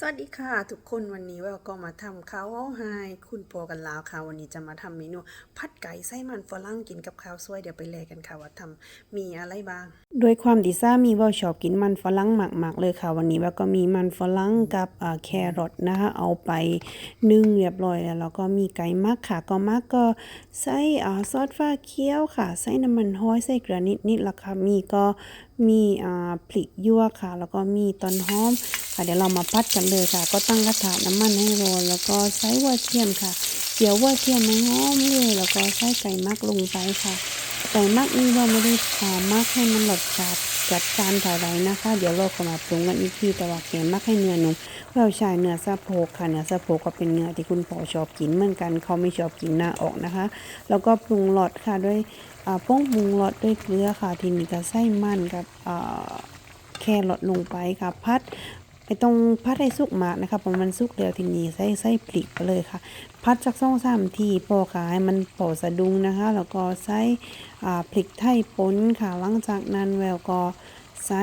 สวัสดีค่ะ ทุกคนวันนี้เราก็มาทำข้าวไฮคุณโปกันแล้วค่ะ วันนี้จะมาทำเมนูผัดไก่ไส้มันฝรั่งกินกับข้าวสวยเดี๋ยวไปเลยกันค่ะว่าทำมีอะไรบ้างโดยความดิซ่ามีว่าชอบกินมันฝรั่งมากๆเลยค่ะ วันนี้ว่าก็มีมันฝรั่งกับแครอทนะคะเอาไปนึ่งเรียบร้อยแล้วแล้วก็มีไก่มักค่ะ ก็มักก็ใส่ซอสฟ้าเขียวค่ะใส่น้ำมันห้อยใส่เกลือนิดๆแล้วค่ะมีก็มีพริกยั่วค่ะ แล้วก็มีต้นหอม ค่ะ เดี๋ยวเรามาพัดกันเลยค่ะ ก็ตั้งกระทะน้ำมันให้ร้อนแล้วก็ใส่หัวเทียมค่ะเกี่ยวหัวเทียมให้หอมเลย แล้วก็ใส่ไก่มักลงไปค่ะไก่มักนี่เราไม่ได้อ่ามักให้มันรสจัดจัดจานเท่าไรนะคะ เดี๋ยวเราก็มาปรุงกันอีกทีแต่ว่าแกมักให้เนื้อนุ่มเราใช้เนื้อสะโพกค่ะเนื้อสะโพกก็เป็นเนื้อที่คุณพ่อชอบกินเหมือนกันเขาไม่ชอบกินหน้าออกนะคะ แล้วก็ปรุงรสค่ะด้วยป้งปรุงรสด้วยเกลือค่ะ ทีนี้ก็ใส่มันกับอ่าแครอทลงไปค่ะ พัด ไม่ต้องพัดให้สุกมากนะคะเพราะมันสุกแล้วทีนี้ใส่ใส่ปลีกไปเลยค่ะ พัดจากซ่องสามทีปอค่ะให้มันปอสะดุ้งนะคะ แล้วก็ใส่อ่าพริกไทยป่นค่ะ หลังจากนั้นแววก็ใส่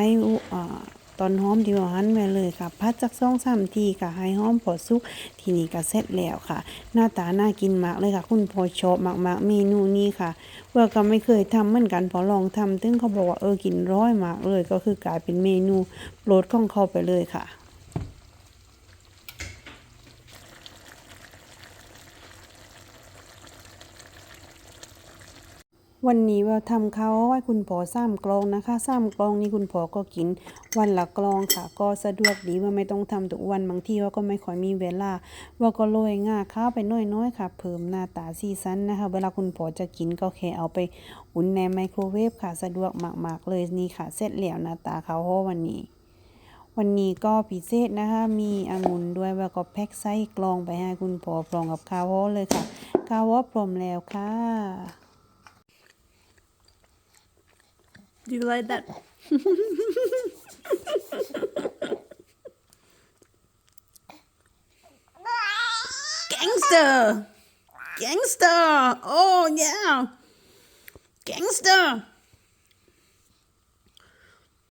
อ่า ตอนหอมที่ว่าหั่นไว้เลยค่ะพัดจากซ่องสามทีค่ะให้หอมพอสุกทีนี้ก็เสร็จแล้วค่ะ หน้าตาน่ากินมากเลยค่ะ คุณพอชอบมากๆเมนูนี้ค่ะว่าก็ไม่เคยทำเหมือนกันพอลองทำตึ้งเขาบอกว่าเออกินร้อยมากเลยก็คือกลายเป็นเมนูโปรดของเขาไปเลยค่ะ วันนี้เราทำเขาวให้คุณพ่อซ้ำกลองนะคะซ้ำกลองนี่คุณพ่อก็กิน วันละกลองค่ะ ก็สะดวกดีว่าไม่ต้องทำทุกวันบางทีว่าก็ไม่ค่อยมีเวลา ว่าก็โรยง่าข้าวไปน้อยๆค่ะ เพิ่มหน้าตาสีสันนะคะ เวลาคุณพ่อจะกินก็แค่เอาไปอุ่นในไมโครเวฟค่ะ สะดวกมากๆเลยนี่ค่ะ เสร็จแล้วหน้าตาเขาววันนี้วันนี้ก็พิเศษนะคะ มีองุ่นด้วยแล้วก็แพ็คไส้กลองไปให้คุณพ่อพร้อมกับข้าวโฮเลยค่ะข้าวโฮพร้อมแล้วค่ะ you like that? Gangster! Gangster! Oh, yeah! Gangster!